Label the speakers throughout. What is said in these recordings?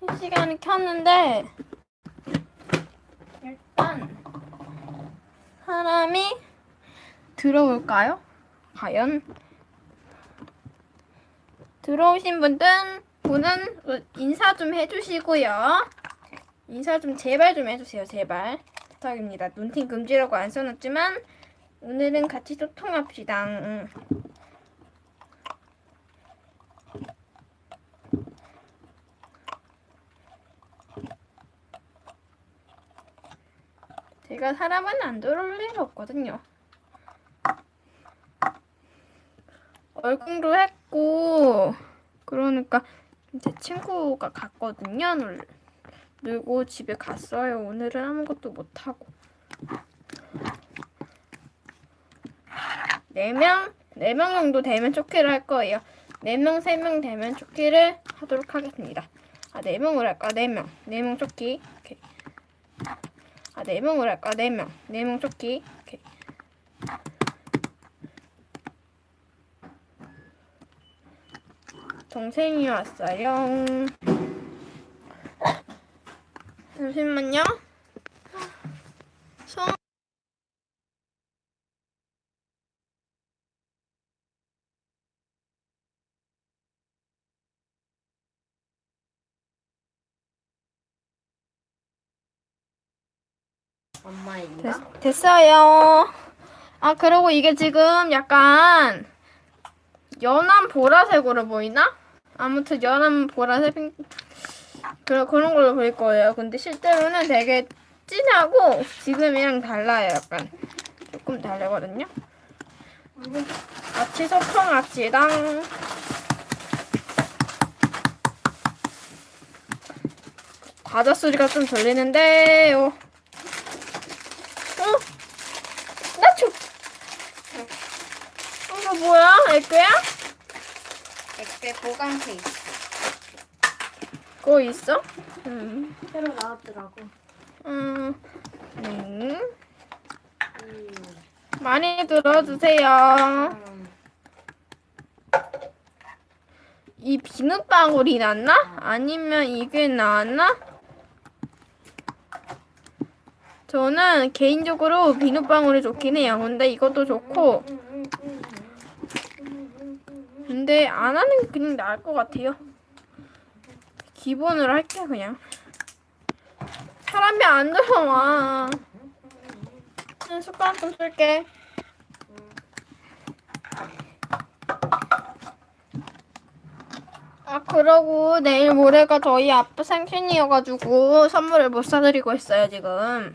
Speaker 1: 실시간을 켰는데 일단 사람이 들어올까요? 과연 들어오신 분들 분은 인사 좀 해주시고요. 인사 좀 제발 좀 해주세요. 제발 부탁입니다. 눈팅 금지라고 안 써놨지만 오늘은 같이 소통합시다. 응. 제가 사람은 안 들어올 일 없거든요. 얼굴도 했고 그러니까 제 친구가 갔거든요. 놀, 놀고 집에 갔어요. 오늘은 아무것도 못 하고. 네 명, 네 명 정도 되면 초키를 할 거예요. 네 명, 세 명 되면 초키를 하도록 하겠습니다. 아, 네 명을 할까? 네 명. 네 명 초키. 오케이. 아, 네 명을 할까? 네 명. 네명 초키. 오케이. 동생이 왔어요. 잠시만요.
Speaker 2: 엄마인가?
Speaker 1: 됐, 됐어요. 아, 그리고 이게 지금 약간 연한 보라색으로 보이나? 아무튼 연한 보라색 핑- 그런 그런 걸로 보일 거예요. 근데 실제로는 되게 진하고 지금이랑 달라요. 약간 조금 다르거든요. 같이 소통합시다. 과자 소리가 좀 들리는데요. 어? 나초. 어, 이거 뭐야? 에그야?
Speaker 2: 액체 보관 케이스
Speaker 1: 그거 있어? 음.
Speaker 2: 새로 나왔더라고.
Speaker 1: 음. 네.
Speaker 2: 음.
Speaker 1: 많이 들어주세요.
Speaker 2: 음.
Speaker 1: 이 비눗방울이 낫나? 아니면 이게 나았나? 저는 개인적으로 비눗방울이 좋긴 해요. 근데 이것도 좋고, 근데 안 하는 게 그냥 나을 것 같아요. 기본으로 할게 그냥. 사람이 안 들어와. 응, 숟가락 좀 쓸게. 아 그러고 내일 모레가 저희 아빠 생신이어가지고 선물을 못 사드리고 있어요 지금.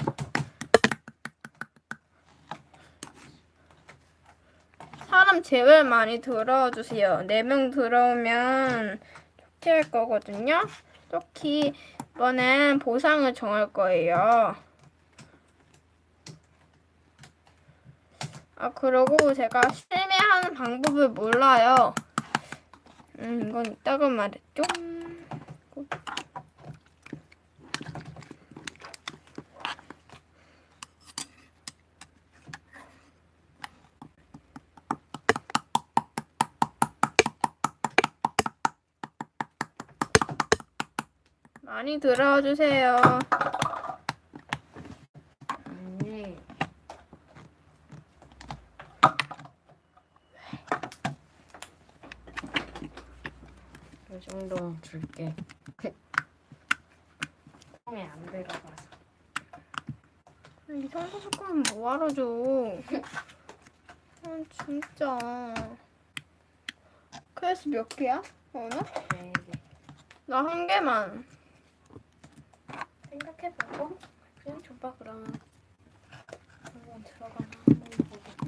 Speaker 1: 사람 제발 많이 들어주세요. 네 명 들어오면 좋게 할 거거든요. 좋게 이번엔 보상을 정할 거예요. 아 그러고 제가 실매하는 방법을 몰라요. 음, 이건 이따가 말했죠. 많이 들어와 주세요.
Speaker 2: 네. 이 정도 줄게. 콩에 안 들어가서.
Speaker 1: 이 청소 조금 뭐하러 줘. 아, 진짜. 그래서 몇 개야? 어나?
Speaker 2: 네 개.
Speaker 1: 나한 개만.
Speaker 2: 생각해보고 그냥 줘봐 그러면. 한번 들어가나 한번 보고.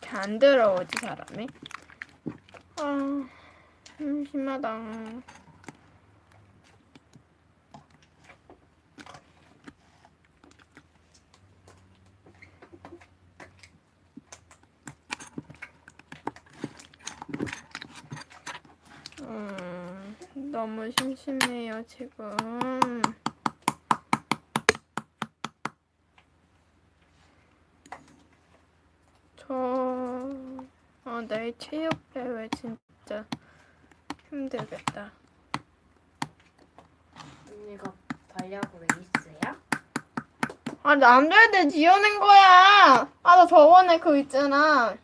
Speaker 1: 이렇게 안 들어오지 사람이. 아, 심심하다. 음, 너무 심심해요 지금. 저, 아, 내일 체육대회 진짜 힘들겠다.
Speaker 2: 언니가 달려고 에이스야?
Speaker 1: 아, 남자애들 지어낸 거야. 아, 나 저번에 그 있잖아.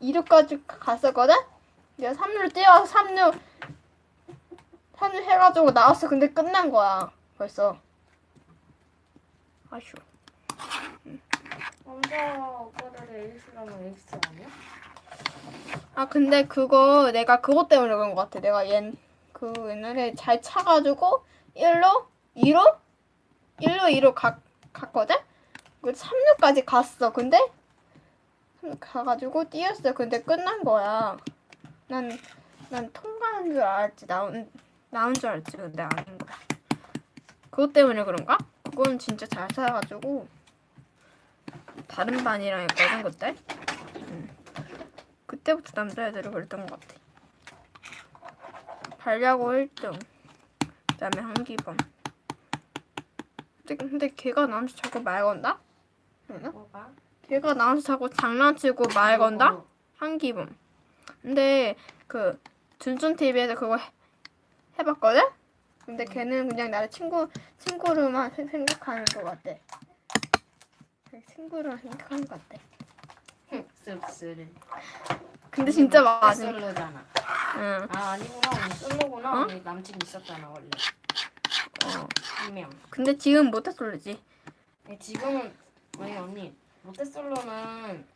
Speaker 1: 2루까지 갔었거든? 내가 3루 뛰어서 3루, 3루 해가지고 나왔어. 근데 끝난 거야. 벌써. 아쉬워.
Speaker 2: 남자 오빠들 에이스라면 에이스 아니야?
Speaker 1: 아, 근데 그거 내가 그것 때문에 그런 것 같아. 내가 옛, 그 옛날에 잘 차가지고 1루, 2루? 1루, 2루 가, 갔거든? 그 3루까지 갔어. 근데 3루 가가지고 뛰었어. 근데 끝난 거야. 난, 난 통과한 줄 알았지. 나온, 나온 줄 알았지. 근데 아닌 거야. 그것 때문에 그런가? 그건 진짜 잘 차가지고 다른 반이랑 했거든, 그때. 그때부터 남자애들이 그랬던 것 같아. 발야구 1등. 그다음에 한기범. 근데, 근데 걔가 나한테 자꾸 말 건다? 응?
Speaker 2: 뭐가?
Speaker 1: 걔가 나한테 자꾸 장난치고 말 건다?
Speaker 2: 뭐,
Speaker 1: 한기범. 근데 그 준준 TV에서 그거 해, 해봤거든? 근데 걔는 그냥 나를 친구 친구로만 생- 생각하는 것 같대. 그냥 친구로 생각하는 것.
Speaker 2: 뭐. 씁쓸해.
Speaker 1: 근데 진짜 맞아.
Speaker 2: 솔로잖아.
Speaker 1: 응.
Speaker 2: 아 아니구나 언니 솔로구나.
Speaker 1: 어?
Speaker 2: 언니 남친 있었잖아 원래.
Speaker 1: 어.
Speaker 2: 한 명.
Speaker 1: 근데 지금 못했을지.
Speaker 2: 네, 지금은 아니 언니 모태솔로는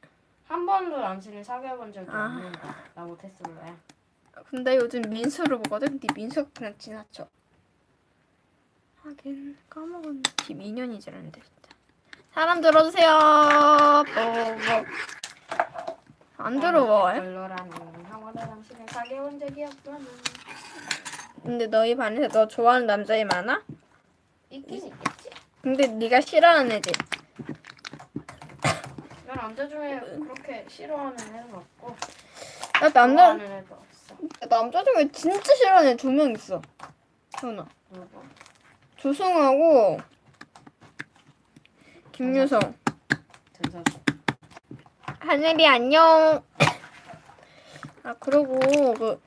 Speaker 2: 한 번도 남친을 사귀어본 적이
Speaker 1: 아.
Speaker 2: 없는다. 나 모태솔로야.
Speaker 1: 근데 요즘 민수를 보거든? 근데 민수가 그냥 지나쳐. 하긴 까먹었네. 12년이 지났는데 진짜. 사람 들어주세요. 안
Speaker 2: 남친을 사귀어본 적이 없구나.
Speaker 1: 근데 너희 반에서 너 좋아하는 남자애 많아?
Speaker 2: 있긴 있겠지.
Speaker 1: 근데 네가 싫어하는 애지.
Speaker 2: 난 남자 중에 그렇게 싫어하는 애는 없고
Speaker 1: 나 남자
Speaker 2: 좋아하는 애도 없어.
Speaker 1: 남자 중에 진짜 싫어하는 애 두 명 있어. 현아.
Speaker 2: 누구?
Speaker 1: 조승하고 김유성.
Speaker 2: 전사수.
Speaker 1: 하늘이 안녕. 아 그리고 그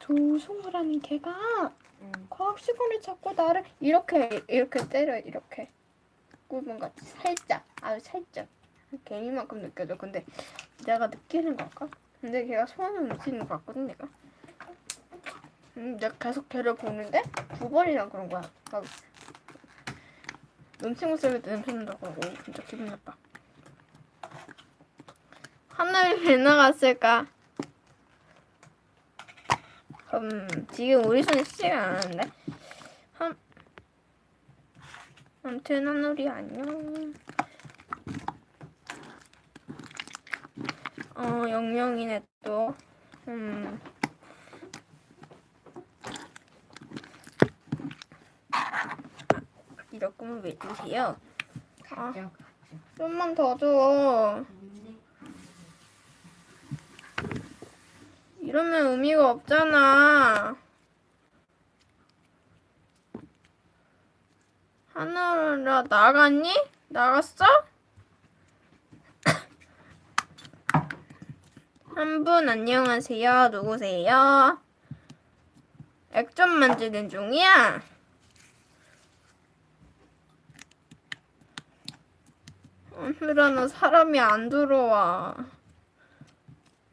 Speaker 1: 조승우라는 걔가
Speaker 2: 응.
Speaker 1: 과학 시간에 자꾸 나를 이렇게 이렇게 때려 이렇게 꾸분 같이 살짝 아주 살짝 개미만큼 느껴져. 근데 내가 느끼는 걸까? 근데 걔가 소원을 느끼는 것 같거든 내가. 음, 내가 계속 걔를 보는데 두 번이나 그런 거야. 막 눈치못 쓸때 냄새 난다고 하고 진짜 기분 나빠. 하늘이 왜 나갔을까? 음, 지금 우리 손에 쓰지가 않았는데. 한, 아무튼 하늘이 안녕. 어, 영명이네 또. 음. 거면 왜 주세요? 아,
Speaker 2: 야,
Speaker 1: 좀만 더 줘. 이러면 의미가 없잖아. 하늘아 나갔니? 나갔어? 한 분 안녕하세요. 누구세요? 액젓 만지는 중이야. 하늘아 너 사람이 안 들어와.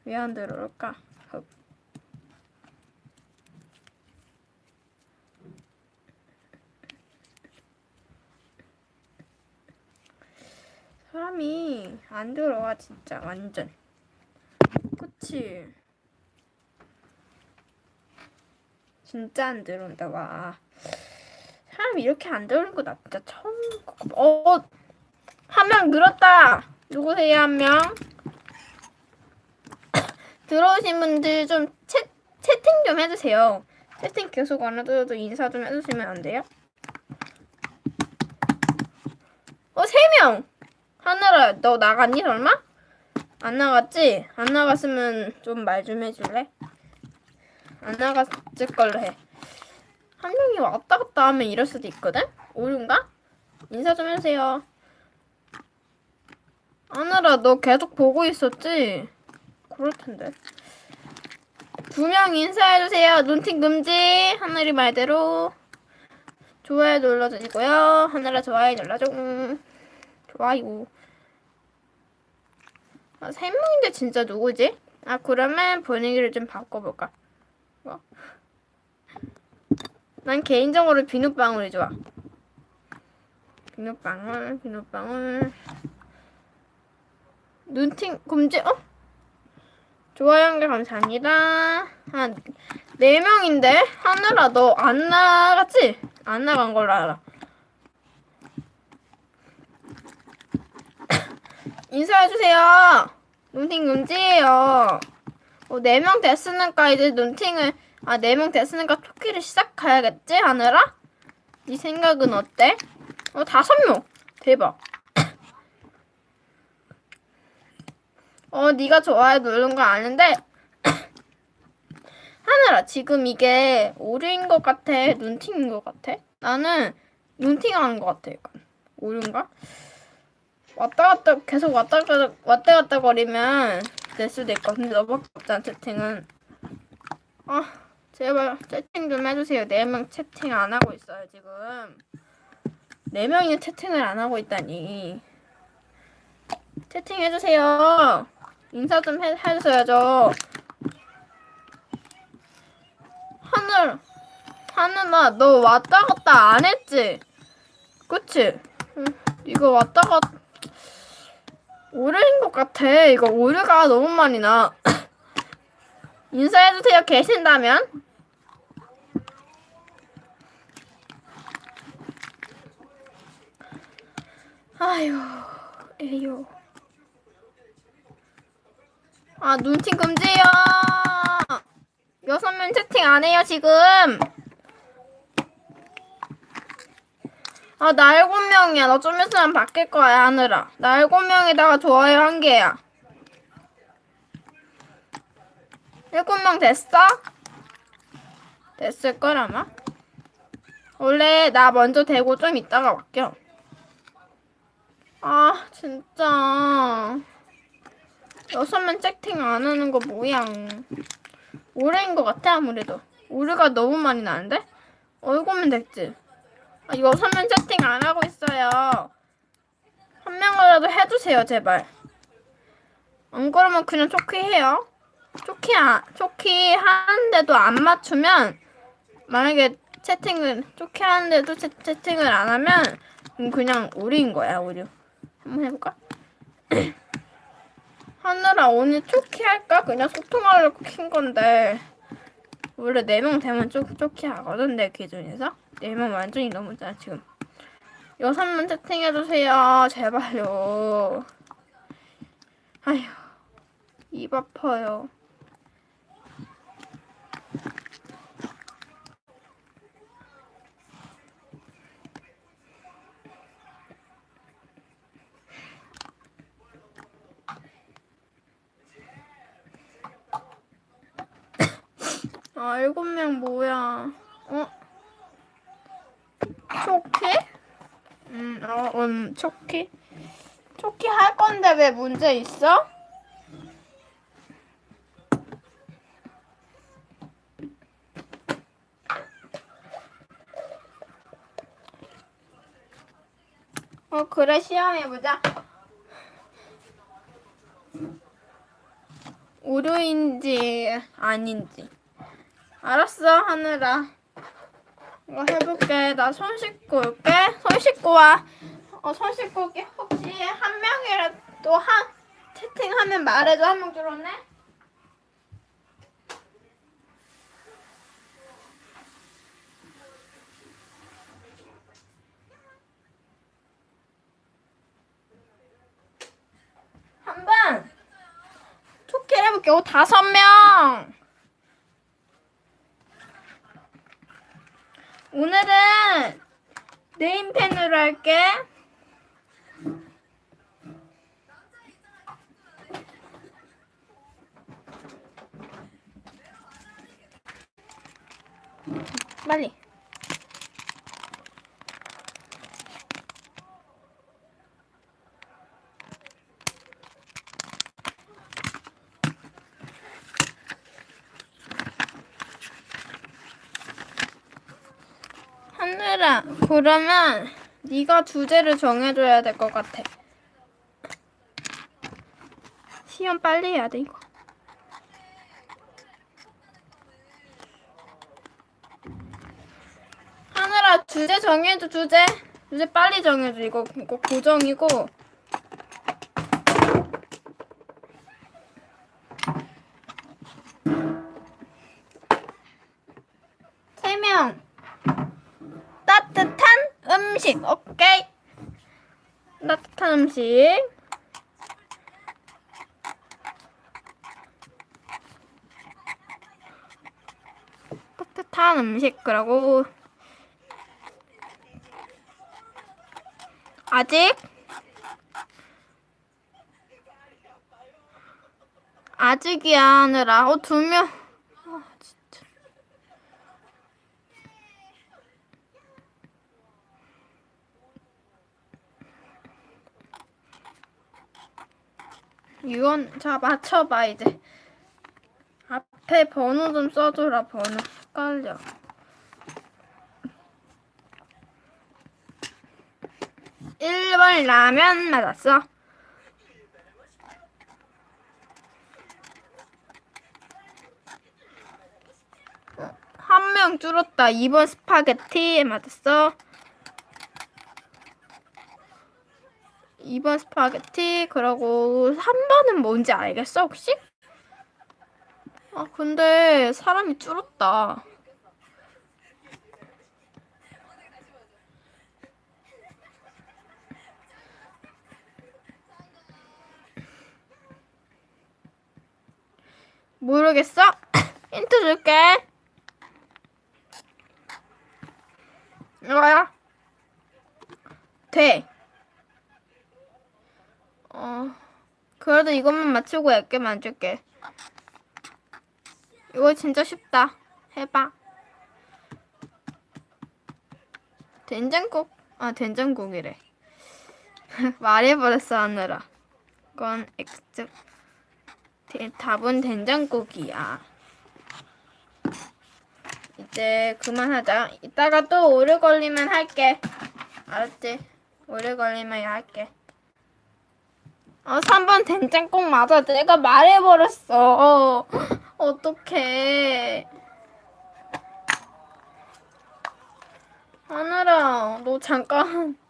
Speaker 1: 왜 안 들어올까? 흡. 사람이 안 들어와 진짜 완전. 그치? 진짜 안 들어온다 와. 사람이 이렇게 안 들어오는 거나 진짜 처음. 어, 한 명 늘었다. 누구세요 한 명? 들어오신 분들 좀 채, 채팅 좀 해주세요. 채팅 계속 안 해도 인사 좀 해주시면 안 돼요? 어, 세 명! 하늘아, 너 나갔니, 설마? 안 나갔지? 안 나갔으면 좀말좀 해줄래? 안 나갔을 걸로 해. 한 명이 왔다 갔다 하면 이럴 수도 있거든? 오류인가? 인사 좀 해주세요. 하늘아, 너 계속 보고 있었지? 그럴 텐데. 두 명 인사해주세요. 눈팅 금지. 하늘이 말대로. 좋아요 눌러주시고요. 하늘아 좋아요 눌러줘. 음, 좋아요. 아, 세 명인데 진짜 누구지? 아, 그러면 분위기를 좀 바꿔볼까? 뭐? 난 개인적으로 비눗방울이 좋아. 비눗방울, 비눗방울. 눈팅, 금지, 어? 좋아요 한 개 감사합니다. 한, 네 명인데? 하늘아, 너 안 나갔지? 안 나간 걸로 알아. 인사해주세요. 눈팅 금지예요. 어, 네명 됐으니까 이제 눈팅을, 아, 네명 됐으니까 토끼를 시작해야겠지, 하늘아? 네 생각은 어때? 어, 다섯 명. 대박. 어, 네가 좋아요 누른 거 아는데 하늘아, 지금 이게 오류인 것 같아? 눈팅인 것 같아? 나는 눈팅하는 것 같아, 약간. 오류인가? 왔다 갔다, 계속 왔다 갔다, 왔다 갔다 거리면 될 수도 있거든. 너밖에 없잖아, 채팅은. 아, 제발 채팅 좀 해주세요. 네 명 채팅 안 하고 있어요, 지금. 네 명이 채팅을 안 하고 있다니. 채팅 해주세요. 인사 좀 해, 해주셔야죠. 하늘, 하늘아, 너 왔다 갔다 안 했지? 그치? 응, 이거 왔다 갔, 오류인 것 같아. 이거 오류가 너무 많이 나. 인사해주세요, 계신다면. 아휴, 에휴. 아, 눈팅 금지요! 여섯 명 채팅 안 해요, 지금! 아, 나 일곱 명이야. 너 좀 있으면 바뀔 거야, 하늘아. 나 일곱 명에다가 좋아요 한 개야. 일곱 명 됐어? 됐을 걸, 아마? 원래 나 먼저 되고 좀 이따가 바뀌어. 아, 진짜. 여섯 명 채팅 안 하는 거 뭐야. 오래인 것 같아, 아무래도. 오류가 너무 많이 나는데? 어, 일곱 명 됐지? 아, 여섯 명 채팅 안 하고 있어요. 한 명이라도 해주세요, 제발. 안 그러면 그냥 초키 해요. 초키, 아, 초키 하는데도 안 맞추면, 만약에 채팅을, 초키 하는데도 채, 채팅을 안 하면, 그냥 오류인 거야, 오류. 한번 해볼까? 하늘아, 오늘 초키 할까? 그냥 소통하려고 킨 건데. 원래 네명 되면 쪼, 쪼키 하거든, 내 기준에서. 네명 완전히 넘었잖아, 지금. 여섯 명 채팅해주세요. 제발요. 아휴, 입 아파요. 아, 일곱 명 뭐야. 어? 초키? 음, 어, 음, 초키? 초키 할 건데 왜 문제 있어? 어, 그래, 시험해보자. 오류인지 아닌지. 알았어, 하늘아. 이거 해볼게. 나 손 씻고 올게. 손 씻고 와. 어, 손 씻고 올게. 혹시 한 명이라도 한 채팅하면 말해줘. 한 명 들어오네? 한 번. 토끼를 해볼게. 오, 다섯 명. 오늘은 네임펜으로 할게. 빨리. 하늘아, 그러면 네가 주제를 정해줘야 될 것 같아. 시험 빨리 해야 돼 이거. 하늘아, 주제 정해줘 주제. 주제 빨리 정해줘 이거 이거 고정이고. 세 명. 따뜻한 음식. 오케이. 음식. 따뜻한 음식 그리고 아직 아직이야 하느라 어 두 명. 이건 자 맞춰봐 이제. 앞에 번호 좀 써줘라 번호. 헷갈려. 일 번 라면 맞았어? 한 명 줄었다. 2번 스파게티 맞았어 2번 스파게티? 그러고 3번은 뭔지 알겠어 혹시? 아 근데 사람이 줄었다. 모르겠어? 힌트 줄게. 이거야? 돼 어, 그래도 이것만 맞추고 10개만 줄게. 이거 진짜 쉽다. 해봐. 된장국? 아, 된장국이래. 말해버렸어, 하느라. 이건 X. 대- 답은 된장국이야. 이제 그만하자. 이따가 또 오래 걸리면 할게. 알았지? 오래 걸리면 할게. 어, 3번 된장국 맞아. 내가 말해버렸어. 어떡해. 하늘아, 너 잠깐.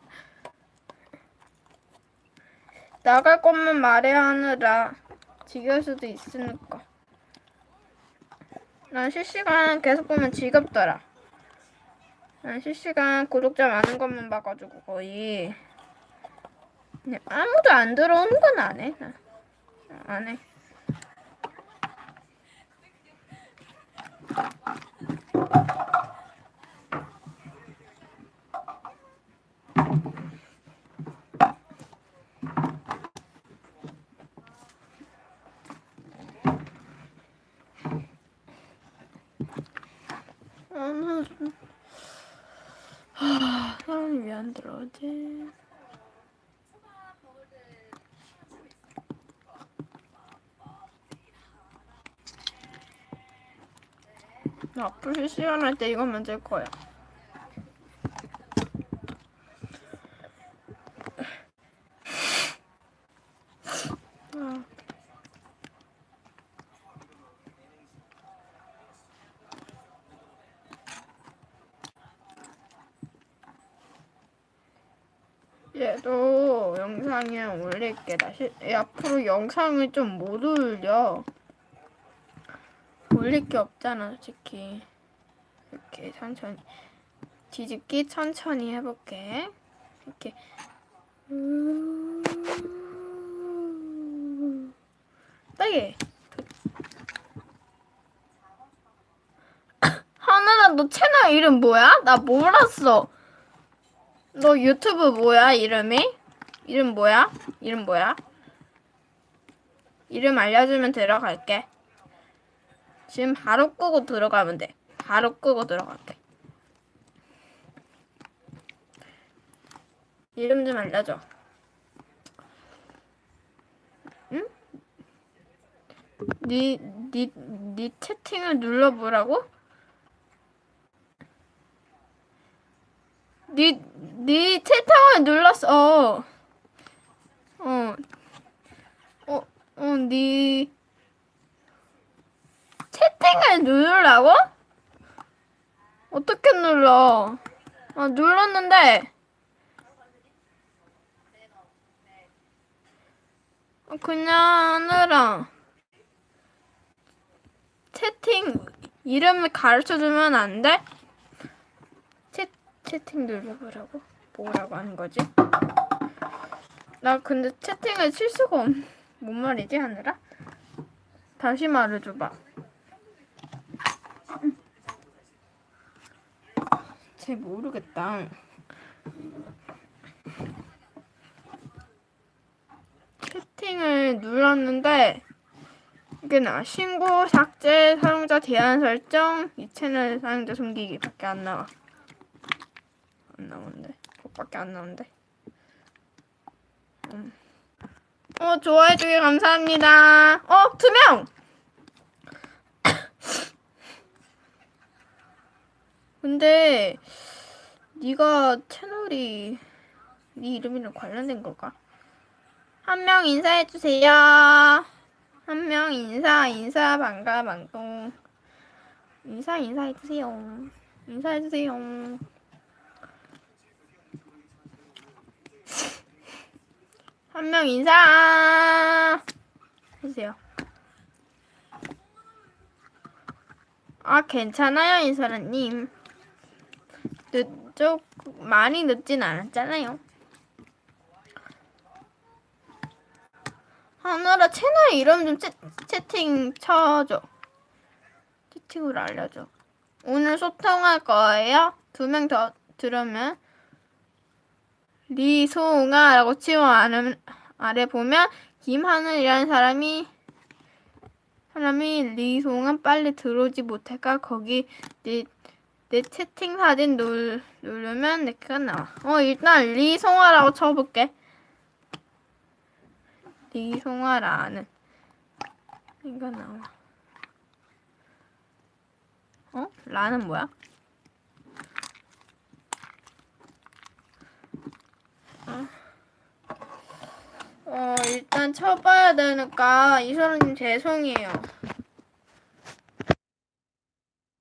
Speaker 1: 나갈 것만 말해야 하느라. 지겨울 수도 있으니까. 난 실시간 계속 보면 지겹더라. 난 실시간 구독자 많은 것만 봐가지고 거의. 그냥 아무도 안 들어오는 건 안 해. 나. 안 해. 하, 사람이 왜 안 들어오지? 나 앞으로 실시간 할때 이것만 들 거야. 아. 얘도 영상에 올릴게. 얘 앞으로 영상을 좀 못 올려. 올릴 게 없잖아, 솔직히. 이렇게 천천히. 뒤집기 천천히 해볼게. 이렇게. 빨리. 하늘아, 너 채널 이름 뭐야? 나 몰랐어. 너 유튜브 뭐야, 이름이? 이름 뭐야? 이름 뭐야? 이름 알려주면 들어갈게. 지금 바로 끄고 들어가면 돼. 바로 끄고 들어갈게. 이름 좀 알려줘. 응? 니, 니, 니 채팅을 눌러보라고? 니, 니 채팅을 눌렀어. 어. 어, 어, 니. 채팅을 누르라고? 어떻게 눌러? 아, 눌렀는데. 어, 그냥 하느라. 채팅 이름을 가르쳐 주면 안 돼? 채, 채팅 눌러보라고? 뭐라고 하는 거지? 나 근데 채팅을 칠 수가 없, 뭔 말이지 하느라? 다시 말해줘봐. 쟤 모르겠다. 채팅을 눌렀는데 이게 나 신고, 삭제, 사용자 제한 설정, 이 채널 사용자 숨기기밖에 안 나와. 안 나오는데. 그것밖에 안 나오는데. 음. 어, 좋아해주기 감사합니다. 어, 투명! 근데 네가 채널이 네 이름이랑 관련된 걸까? 한 명 인사해 주세요. 한 명 인사 인사 반가 반동 인사 인사해 주세요. 인사해 주세요. 한 명 인사 해주세요. 아 괜찮아요 인사라님. 늦죠 많이 늦진 않았잖아요. 하늘아 채널 이름 좀 채, 채팅 쳐줘. 채팅으로 알려줘. 오늘 소통할 거예요. 두 명 더 들으면 리송아라고 치고 아래, 보면 김하늘이라는 사람이 사람이 리송아 빨리 들어오지 못할까 거기 내, 내 채팅 사진 누, 누르면 내가 나와. 어 일단 리송아라고 쳐볼게. 리송아라는 이거 나와. 어? 라는 뭐야? 어, 어 일단 쳐봐야 되니까 이소라님 죄송해요.